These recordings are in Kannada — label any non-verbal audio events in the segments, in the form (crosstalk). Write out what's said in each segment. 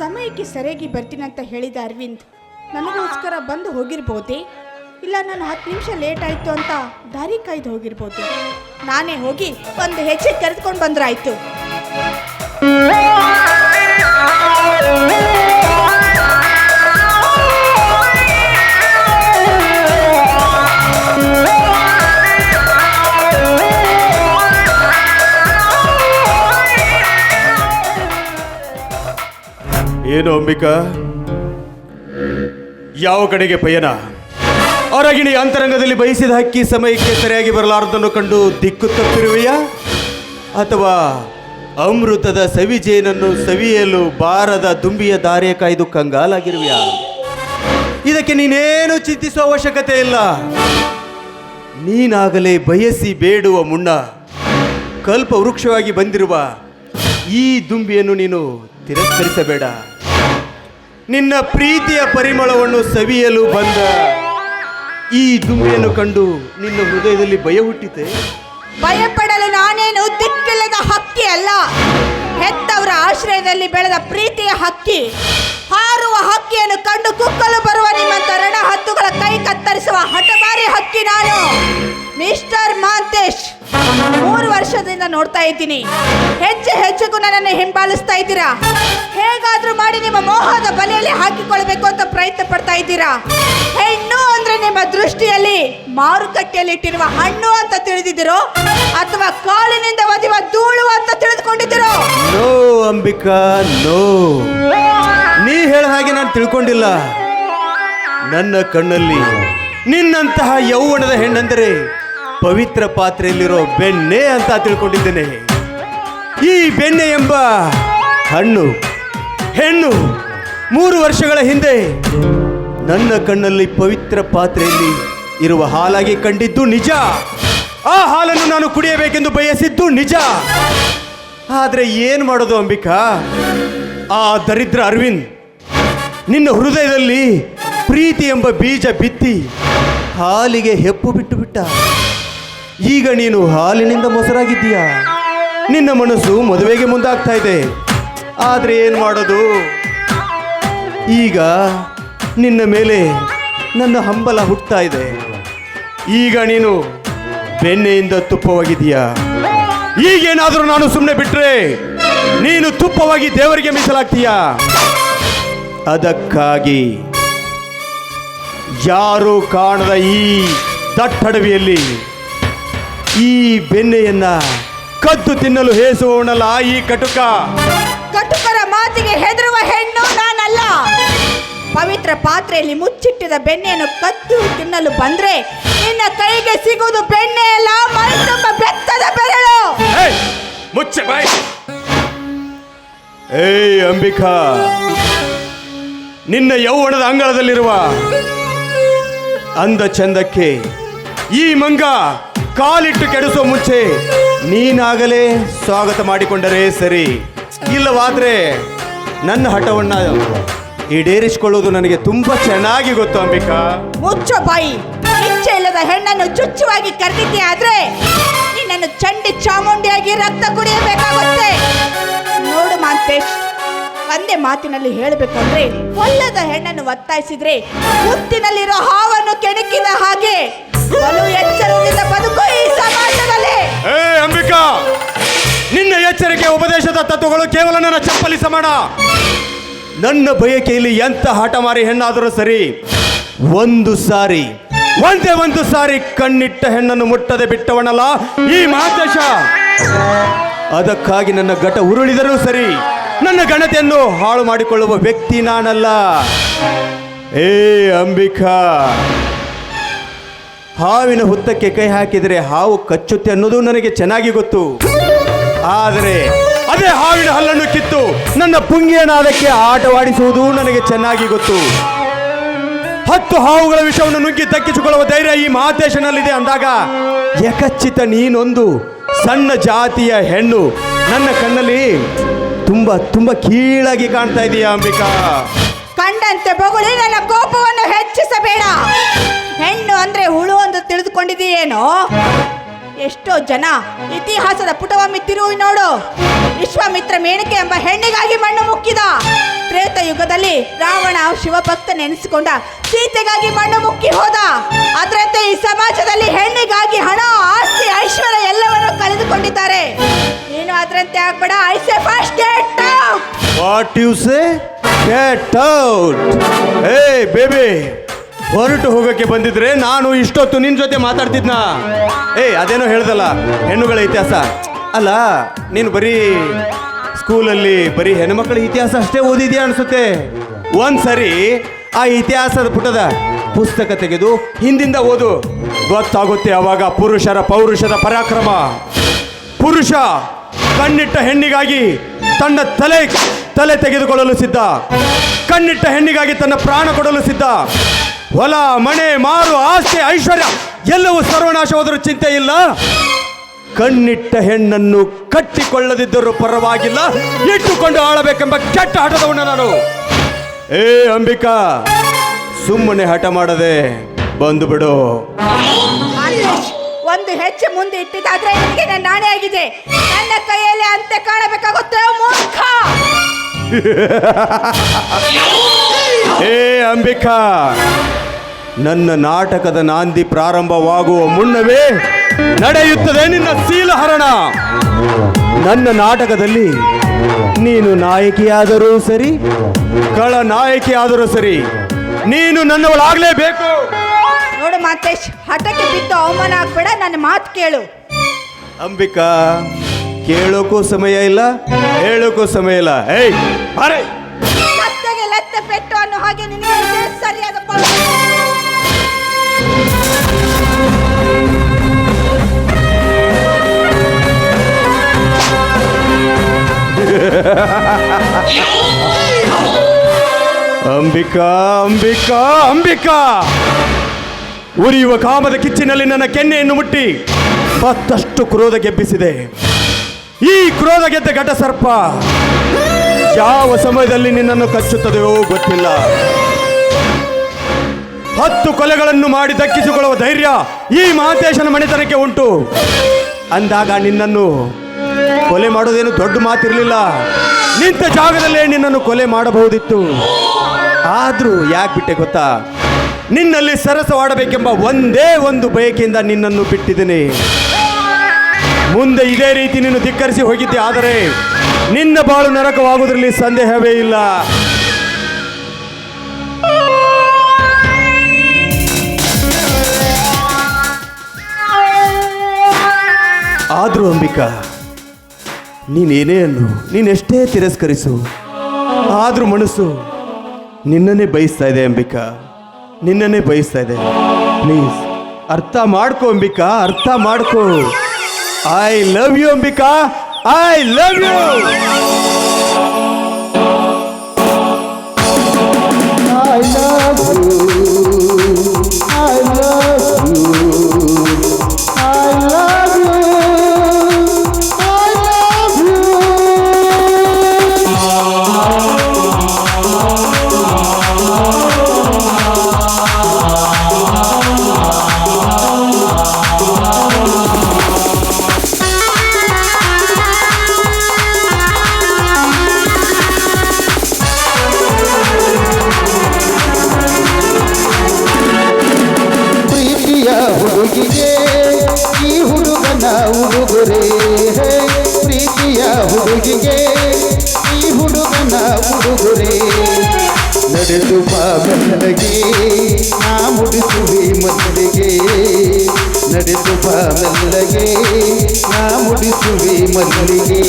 ಸಮಯಕ್ಕೆ ಸರಿಯಾಗಿ ಬರ್ತೀನಿ ಅಂತ ಹೇಳಿದ ಅರವಿಂದ್, ನನಗೋಸ್ಕರ ಬಂದು ಹೋಗಿರ್ಬೋದೇ? ಇಲ್ಲ, ನಾನು ಹತ್ತು ನಿಮಿಷ ಲೇಟ್ ಆಯಿತು ಅಂತ ದಾರಿ ಕಾಯ್ದು ಹೋಗಿರ್ಬೋದು. ನಾನೇ ಹೋಗಿ ಒಂದು ಹೆಜ್ಜೆ ಕರೆದುಕೊಂಡು ಬಂದ್ರಾಯ್ತು. ಏನು ಅಂಬಿಕಾ? ಯಾವ ಕಡೆಗೆ ಪಯಣ? ಹೊರಗಿಣಿ ಅಂತರಂಗದಲ್ಲಿ ಬಯಸಿದ ಹಕ್ಕಿ ಸಮಯಕ್ಕೆ ಸರಿಯಾಗಿ ಬರಲಾರದನ್ನು ಕಂಡು ದಿಕ್ಕು ತಪ್ಪಿರುವೆಯಾ? ಅಥವಾ ಅಮೃತದ ಸವಿಜೇನನ್ನು ಸವಿಯಲು ಬಾರದ ದುಂಬಿಯ ದಾರಿಯ ಕಾಯ್ದು ಕಂಗಾಲಾಗಿರುವೆಯಾ? ಇದಕ್ಕೆ ನೀನೇನು ಚಿಂತಿಸುವ ಅವಶ್ಯಕತೆ ಇಲ್ಲ. ನೀನಾಗಲೇ ಬಯಸಿ ಬೇಡುವ ಮುನ್ನ ಕಲ್ಪ ವೃಕ್ಷವಾಗಿ ಬಂದಿರುವ ಈ ದುಂಬಿಯನ್ನು ನೀನು ತಿರಸ್ಕರಿಸಬೇಡ. ನಿನ್ನ ಪ್ರೀತಿಯ ಪರಿಮಳವನ್ನು ಸವಿಯಲು ಬಂದ ಈ ದುಂಬಿಯನ್ನು ಕಂಡು ನಿನ್ನ ಹೃದಯದಲ್ಲಿ ಭಯ ಹುಟ್ಟಿತೆ. ಭಯಪಡಲು ನಾನೇನು ದಿಕ್ಕಿಲ್ಲದ ಹಕ್ಕಿ ಅಲ್ಲ. ಹೆತ್ತವರ ಆಶ್ರಯದಲ್ಲಿ ಬೆಳೆದ ಪ್ರೀತಿಯ ಹಕ್ಕಿ. ಹಾರುವ ಹಕ್ಕಿಯನ್ನು ಕಂಡು ಕುಕ್ಕಲು ಬರುವ ನಿಮ್ಮಂತ ರಣ ಹತ್ತುಗಳ ಕೈ ಕತ್ತರಿಸುವ ಹಠಮಾರಿ ಹಕ್ಕಿ ನಾನು. ಮಿಸ್ಟರ್ ಮಾಂತೇಶ್. ಮೂರು ವರ್ಷದಿಂದ ನೋಡ್ತಾ ಇದ್ದೀನಿ. ಹೆಚ್ಚು ಹೆಜ್ಜೆಗೂ ನನ್ನನ್ನು ಹಿಂಬಾಲಿಸ್ತಾ ಇದ್ದೀರಾ? ಹೇಗಾದ್ರೂ ಮಾಡಿ ನಿಮ್ಮ ಮೋಹದ ಬಲೆಯಲ್ಲಿ ಹಾಕಿಕೊಳ್ಬೇಕು ಅಂತ ಪ್ರಯತ್ನ ಪಡ್ತಾ ಇದ್ದೀರಾ? ಹೆಣ್ಣು ಅಂದ್ರೆ ನಿಮ್ಮ ದೃಷ್ಟಿಯಲ್ಲಿ ಮಾರುಕಟ್ಟೆಯಲ್ಲಿ ಇಟ್ಟಿರುವ ಹಣ್ಣು ಅಂತ ತಿಳಿದಿದ್ದೀರೋ? ಅಥವಾ ಕಾಲಿನಿಂದ ಒದಿವ ಧೂಳು ಅಂತ ತಿಳಿದುಕೊಂಡಿದ್ದೀರೋ? No, Ambika, no. ನೀ ಹೇಳ ಹಾಗೆ ನಾನು ತಿಳ್ಕೊಂಡಿಲ್ಲ. ನನ್ನ ಕಣ್ಣಲ್ಲಿ ನಿನ್ನಂತಹ ಯೌವನದ ಹೆಣ್ಣಂದರೆ ಪವಿತ್ರ ಪಾತ್ರೆಯಲ್ಲಿರೋ ಬೆಣ್ಣೆ ಅಂತ ತಿಳ್ಕೊಂಡಿದ್ದೇನೆ. ಈ ಬೆಣ್ಣೆ ಎಂಬ ಹಣ್ಣು, ಹೆಣ್ಣು ಮೂರು ವರ್ಷಗಳ ಹಿಂದೆ ನನ್ನ ಕಣ್ಣಲ್ಲಿ ಪವಿತ್ರ ಪಾತ್ರೆಯಲ್ಲಿ ಇರುವ ಹಾಲಾಗಿ ಕಂಡಿದ್ದು ನಿಜ. ಆ ಹಾಲನ್ನು ನಾನು ಕುಡಿಯಬೇಕೆಂದು ಬಯಸಿದ್ದು ನಿಜ. ಆದರೆ ಏನು ಮಾಡೋದು ಅಂಬಿಕಾ? ಆ ದರಿದ್ರ ಅರವಿಂದ್, ನಿನ್ನ ಹೃದಯದಲ್ಲಿ ಪ್ರೀತಿ ಎಂಬ ಬೀಜ ಬಿತ್ತಿ ಹಾಲಿಗೆ ಹೆಪ್ಪು ಬಿಟ್ಟು ಬಿಟ್ಟ. ಈಗ ನೀನು ಹಾಲಿನಿಂದ ಮೊಸರಾಗಿದ್ದೀಯ? ನಿನ್ನ ಮನಸ್ಸು ಮದುವೆಗೆ ಮುಂದಾಗ್ತಾ ಇದೆ. ಆದ್ರೆ ಏನು ಮಾಡೋದು? ಈಗ ನಿನ್ನ ಮೇಲೆ ನನ್ನ ಹಂಬಲ ಹುಟ್ಟುತ್ತಾ ಇದೆ. ಈಗ ನೀನು ಬೆಣ್ಣೆಯಿಂದ ತುಪ್ಪವಾಗಿದೀಯಾ ಈಗೇನಾದರೂ ನಾನು ಸುಮ್ಮನೆ ಬಿಟ್ಟರೆ ನೀನು ತುಪ್ಪವಾಗಿ ದೇವರಿಗೆ ಮೀಸಲಾಗ್ತೀಯ? ಅದಕ್ಕಾಗಿ ಯಾರೂ ಕಾಣದ ಈ ದಟ್ಟಡವಿಯಲ್ಲಿ ಈ ಬೆಣ್ಣೆಯನ್ನ ಕದ್ದು ತಿನ್ನಲು ಹೇಸುವವನಲ್ಲ ಈ ಕಟುಕ. ಕಟುಕರ ಮಾತಿಗೆ ಹೆದರುವ ಹೆಣ್ಣು ನಾನಲ್ಲ. ಪವಿತ್ರ ಪಾತ್ರೆಯಲ್ಲಿ ಮುಚ್ಚಿಟ್ಟಿದ ಬೆಣ್ಣೆಯನ್ನು ಕದ್ದು ತಿನ್ನಲು ಬಂದ್ರೆ ನಿನ್ನ ಕೈಗೆ ಸಿಗುವುದು ಬೆಣ್ಣೆ ಅಲ್ಲ ಬೆತ್ತದ ಬೆರಳು. ಮುಚ್ಚೆ ಬಾಯ್. ಏಯ್ ಅಂಬಿಕಾ. ನಿನ್ನ ಯೌವನದ ಅಂಗಳದಲ್ಲಿರುವ ಅಂದ ಚಂದಕ್ಕೆ ಈ ಮಂಗ ಕಾಲಿಟ್ಟು ಕೆಡಿಸುವ ಮುಂಚೆ ನೀನಾಗಲೇ ಸ್ವಾಗತ ಮಾಡಿಕೊಂಡರೆ ಸರಿ. ಇಲ್ಲವಾದ್ರೆ ನನ್ನ ಹಠವನ್ನ ಈಡೇರಿಸಿಕೊಳ್ಳುವುದು ನನಗೆ ತುಂಬಾ ಚೆನ್ನಾಗಿ ಗೊತ್ತು, ಅಂಬಿಕಾ. ಮುಚ್ಚೋ ಬಾಯಿ. ಇಚ್ಛೆ ಇಲ್ಲದ ಹೆಣ್ಣನ್ನು ಚುಚ್ಚುವಾಗಿ ಕರೆದಿದ್ದೆ ಆದ್ರೆ ನಿನ್ನನ್ನು ಚಂಡಿ ಚಾಮುಂಡಿಯಾಗಿ ರಕ್ತ ಕುಡಿಯಬೇಕಾಗುತ್ತೆ. ನೋಡು ಮಾಂತೇಶ್, ಒಂದೇ ಮಾತಿನಲ್ಲಿ ಹೇಳಬೇಕಂದ್ರೆ ಒಲ್ಲದ ಹೆಣ್ಣನ್ನು ಒತ್ತಾಯಿಸಿದ್ರೆ ಮುತ್ತಿನಲ್ಲಿರೋ ಹಾವನ್ನು ಕೆಣಕಿದ ಹಾಗೆ ಏ, ಅಂಬಿಕಾ, ನಿನ್ನ ಎಚ್ಚರಿಕೆ ಉಪದೇಶದ ತತ್ವಗಳು ಕೇವಲ ನನ್ನ ಚಪ್ಪಲಿ ಸಮಾನ. ನನ್ನ ಬಯಕೆಯಲ್ಲಿ ಎಂತ ಹಠಮಾರಿ ಹೆಣ್ಣಾದರೂ ಸರಿ, ಒಂದು ಸಾರಿ, ಒಂದೇ ಒಂದು ಸಾರಿ ಕಣ್ಣಿಟ್ಟ ಹೆಣ್ಣನ್ನು ಮುಟ್ಟದೆ ಬಿಟ್ಟವನಲ್ಲ, ಈ ಮಹಾದೇಶ ಅದಕ್ಕಾಗಿ ನನ್ನ ಘಟ ಉರುಳಿದರೂ ಸರಿ, ನನ್ನ ಘನತೆಯನ್ನು ಹಾಳು ಮಾಡಿಕೊಳ್ಳುವ ವ್ಯಕ್ತಿ ನಾನಲ್ಲ. ಏ, ಅಂಬಿಕಾ ಹಾವಿನ ಹುತ್ತಕ್ಕೆ ಕೈ ಹಾಕಿದರೆ ಹಾವು ಕಚ್ಚುತ್ತೆ ಅನ್ನೋದು ನನಗೆ ಚೆನ್ನಾಗಿ ಗೊತ್ತು. ಆದರೆ ಅದೇ ಹಾವಿನ ಹಲ್ಲನ್ನು ಕಿತ್ತು ನನ್ನ ಪುಂಗಿಯನಾದಕ್ಕೆ ಆಟವಾಡಿಸುವುದು ನನಗೆ ಚೆನ್ನಾಗಿ ಗೊತ್ತು. ಹತ್ತು ಹಾವುಗಳ ವಿಷವನ್ನು ನುಗ್ಗಿ ತಕ್ಕಿಸಿಕೊಳ್ಳುವ ಧೈರ್ಯ ಈ ಮಹಾದೇಶನಲ್ಲಿದೆ ಅಂದಾಗ, ಯಕಚ್ಚಿತ ನೀನೊಂದು ಸಣ್ಣ ಜಾತಿಯ ಹೆಣ್ಣು ನನ್ನ ಕಣ್ಣಲ್ಲಿ ತುಂಬಾ ತುಂಬಾ ಕೀಳಾಗಿ ಕಾಣ್ತಾ ಇದೀಯ ಅಂಬಿಕಾ? ಕಂಡಂತೆ ಬಗುಳಿ ನನ್ನ ಕೋಪವನ್ನು ಹೆಚ್ಚಿಸಬೇಡ. ತಿಳಿದುಕೊಂಡಿದೆಯೇನೋ ಎಷ್ಟೋ ಜನ ಇತಿಹಾಸದ ಪುಟವ ತಿರುವಿ ನೋಡು. ವಿಶ್ವಾಮಿತ್ರ ಮೇಣಿಕೆ ಎಂಬ ಹೆಣ್ಣಿಗಾಗಿ ಮಣ್ಣು ಮುಕ್ಕಿದ. ತ್ರೇತ ಯುಗದಲ್ಲಿ ರಾವಣ ಶಿವಭಕ್ತ ನೆನೆಸಿಕೊಂಡ ಸೀತೆಗಾಗಿ ಮಣ್ಣು ಮುಕ್ಕಿ ಹೋದ. ಅದರಂತೆ ಈ ಸಮಾಜದಲ್ಲಿ ಹೆಣ್ಣಿಗಾಗಿ ಹಣ, ಆಸ್ತಿ, ಐಶ್ವರ್ಯ ಎಲ್ಲವನ್ನು ಕಳೆದುಕೊಂಡಿದ್ದಾರೆ. ನೀನು ಅದರಂತೆ ಆಗ್ಬೇಡ? I fast get what you say get out hey baby ಹೊರಟು ಹೋಗೋಕ್ಕೆ ಬಂದಿದ್ರೆ ನಾನು ಇಷ್ಟೊತ್ತು ನಿನ್ನ ಜೊತೆ ಮಾತಾಡ್ತಿದ್ನ. ಏ ಅದೇನೋ ಹೇಳ್ದಲ್ಲ. ಹೆಣ್ಣುಗಳ ಇತಿಹಾಸ. ಅಲ್ಲ, ನೀನು ಬರೀ ಸ್ಕೂಲಲ್ಲಿ ಬರೀ ಹೆಣ್ಮಕ್ಳ ಇತಿಹಾಸ ಅಷ್ಟೇ ಓದಿದ್ಯಾ ಅನ್ಸುತ್ತೆ? ಒಂದ್ಸರಿ ಆ ಇತಿಹಾಸದ ಪುಟದ ಪುಸ್ತಕ ತೆಗೆದು ಹಿಂದಿಂದ ಓದು. ಗೊತ್ತಾಗುತ್ತೆ ಅವಾಗ ಪುರುಷರ ಪೌರುಷದ ಪರಾಕ್ರಮ. ಪುರುಷ ಕಣ್ಣಿಟ್ಟ ಹೆಣ್ಣಿಗಾಗಿ ತನ್ನ ತಲೆ ತಲೆ ತೆಗೆದುಕೊಳ್ಳಲು ಸಿದ್ಧ. ಕಣ್ಣಿಟ್ಟ ಹೆಣ್ಣಿಗಾಗಿ ತನ್ನ ಪ್ರಾಣ ಕೊಡಲು ಸಿದ್ಧ. ಹೊಲ ಮನೆ ಮಾರು ಆಸ್ತಿ ಐಶ್ವರ್ಯ ಎಲ್ಲವೂ ಸರ್ವನಾಶವಾದರೂ ಚಿಂತೆ ಇಲ್ಲ. ಕಣ್ಣಿಟ್ಟ ಹೆಣ್ಣನ್ನು ಕಟ್ಟಿಕೊಳ್ಳದಿದ್ದರೂ ಪರವಾಗಿಲ್ಲ. ಇಟ್ಟುಕೊಂಡು ಆಳಬೇಕೆಂಬ ಕೆಟ್ಟ ಹಠದವನು ನಾನು. ಏ ಅಂಬಿಕಾ ಸುಮ್ಮನೆ ಹಠ ಮಾಡದೆ ಬಂದು ಬಿಡು. ಒಂದು ಹೆಚ್ಚು ಮುಂದೆ ಇಟ್ಟಿದ್ದಾದ್ರೆ ನಿನಗೆ ನನ್ನ ನಾಣೆ ಆಗಿದೆ. ನನ್ನ ಕೈಯಲ್ಲಿ ಅಂತೆ ಕಾಣಬೇಕಾಗುತ್ತೆ ಮೂರ್ಖ! (laughs) ಏ ಅಂಬಿಕಾ ನನ್ನ ನಾಟಕದ ನಾಂದಿ ಪ್ರಾರಂಭವಾಗುವ ಮುನ್ನವೇ ನಡೆಯುತ್ತದೆ ನಿನ್ನ ಸೀಲಹರಣ. ನನ್ನ ನಾಟಕದಲ್ಲಿ ನೀನು ನಾಯಕಿಯಾದರೂ ಸರಿ ಕಳ ನಾಯಕಿಯಾದರೂ ಸರಿ ನೀನು ನನ್ನವಳಾಗಲೇಬೇಕು. ನೋಡು ಮಾತೇಶ್ ಹಠಕ್ಕೆ ಬಿದ್ದು ಅವಮಾನ ಆಗ್ಬೇಡ ನನ್ನ ಮಾತು ಕೇಳು. ಅಂಬಿಕಾ ಕೇಳೋಕ್ಕೂ ಸಮಯ ಇಲ್ಲ ಹೇಳೋಕ್ಕೂ ಸಮಯ ಇಲ್ಲ. ಏಯ್ ಬಾರೆ. ಲತ್ತೆ ಪೆಟ್ಟು ಅನ್ನೋ ಹಾಗೆ ನಿನಗೆ ಇದೇ ಸರಿಯಾದ ಪಾಠ. ಅಂಬಿಕಾ ಅಂಬಿಕಾ ಅಂಬಿಕಾ. ಉರಿಯುವ ಕಾಮದ ಕಿಚ್ಚಿನಲ್ಲಿ ನನ್ನ ಕೆನ್ನೆಯನ್ನು ಮುಟ್ಟಿ ಮತ್ತಷ್ಟು ಕ್ರೋಧ ಗೆಬ್ಬಿಸಿದೆ. ಈ ಕ್ರೋಧ ಗೆದ್ದ ಘಟ ಸರ್ಪ ಯಾವ ಸಮಯದಲ್ಲಿ ನಿನ್ನನ್ನು ಕಚ್ಚುತ್ತದೆಯೋ ಗೊತ್ತಿಲ್ಲ. ಹತ್ತು ಕೊಲೆಗಳನ್ನು ಮಾಡಿ ದಕ್ಕಿಸಿಕೊಳ್ಳುವ ಧೈರ್ಯ ಈ ಮಹಾಂತೇಶನ ಮನೆತನಕ್ಕೆ ಉಂಟು. ಅಂದಾಗ ನಿನ್ನನ್ನು ಕೊಲೆ ಮಾಡೋದೇನು ದೊಡ್ಡ ಮಾತಿರಲಿಲ್ಲ. ನಿಂತ ಜಾಗದಲ್ಲೇ ನಿನ್ನನ್ನು ಕೊಲೆ ಮಾಡಬಹುದಿತ್ತು. ಆದರೂ ಯಾಕೆ ಬಿಟ್ಟೆ ಗೊತ್ತಾ? ನಿನ್ನಲ್ಲಿ ಸರಸವಾಡಬೇಕೆಂಬ ಒಂದೇ ಒಂದು ಬಯಕೆಯಿಂದ ನಿನ್ನನ್ನು ಬಿಟ್ಟಿದ್ದೀನಿ. ಮುಂದೆ ಇದೇ ರೀತಿ ನೀನು ಧಿಕ್ಕರಿಸಿ ಹೋಗಿದ್ದೆ, ಆದರೆ ನಿನ್ನ ಬಾಳು ನರಕವಾಗುವುದರಲ್ಲಿ ಸಂದೇಹವೇ ಇಲ್ಲ. ಆದರೂ ಅಂಬಿಕಾ ನೀನೇನೇ? ಅನ್ನು ನೀನೆಷ್ಟೇ ತಿರಸ್ಕರಿಸು. ಆದರೂ ಮನಸ್ಸು ನಿನ್ನನ್ನೇ ಬಯಸ್ತಾ ಇದೆ, ಅಂಬಿಕಾ. ನಿನ್ನನ್ನೇ ಬಯಸ್ತಾ ಇದೆ. ಪ್ಲೀಸ್ ಅರ್ಥ ಮಾಡ್ಕೋ, ಅಂಬಿಕಾ, ಅರ್ಥ ಮಾಡ್ಕೋ. I love you Ambika. I love you ಹುಡುಗಿಗೆ ಈ ಹುಡುಗನ ಉಡುಗೊರೆ ಪ್ರೀತಿಯ ಹುಡುಗಿಗೆ ಈ ಹುಡುಗನ ಉಡುಗೊರೆ ನಡೆದು ಬಾಬನಗೆ ನಾ ಮುಡಿಸುವೆ ಮಲ್ಲಿಗೆ ನಡೆದು ಬಾ ಮೆಲ್ಲಗೆ ನಾ ಮುಡಿಸುವೆ ಮಲ್ಲಿಗೆ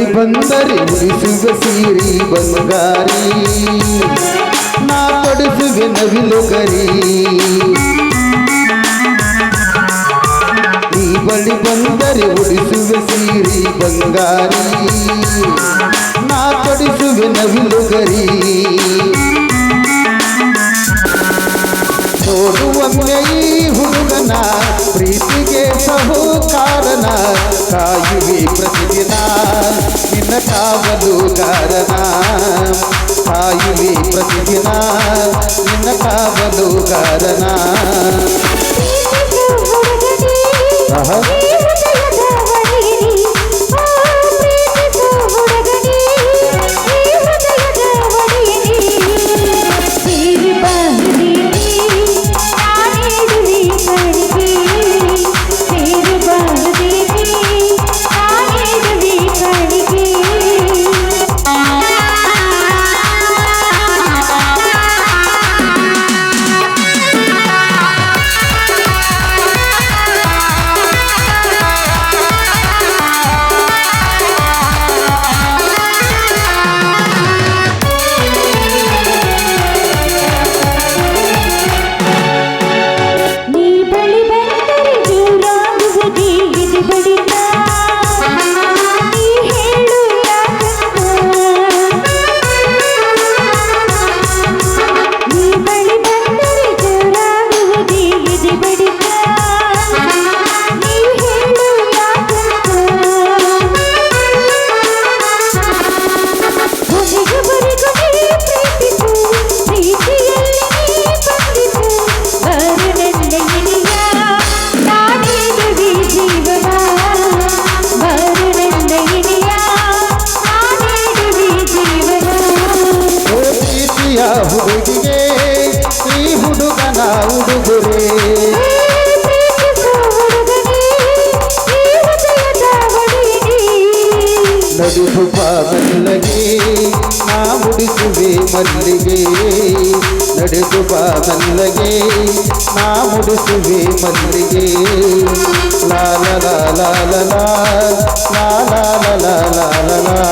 ಬಳಿ ಬಂದರೆ ಉಳಿಸುವ ಸೀರಿ ಬಂಗಾರಿ. ನಾ ತೊಡಿಸುವೆ ನವಿಲು ಗರಿ. ಈ ಬಳಿ ಬಂದರೆ ಉಳಿಸುವೆ ಸೀರಿ ಬಂಗಾರಿ. ನಾ ತೊಡಿಸುವೆ ನವಿಲು ಗರಿ. ಸಾವಲು ಕಾರಣ ತಾಯಿಲಿ ಪ್ರತಿದಿನ ನಿನ್ನ ಕಾವಲು ಕಾರಣ ನಡೆದು ಬಾಗಲ್ಲಗೆ ನಾ ಮುಡಿಸುವೆ ಮಲ್ಲಿಗೆ ಲಾ ಲಾ ಲಾ ಲಾ ಲಾ ಲಾ ಲಾ ಲಾ ಲಾ ಲಾ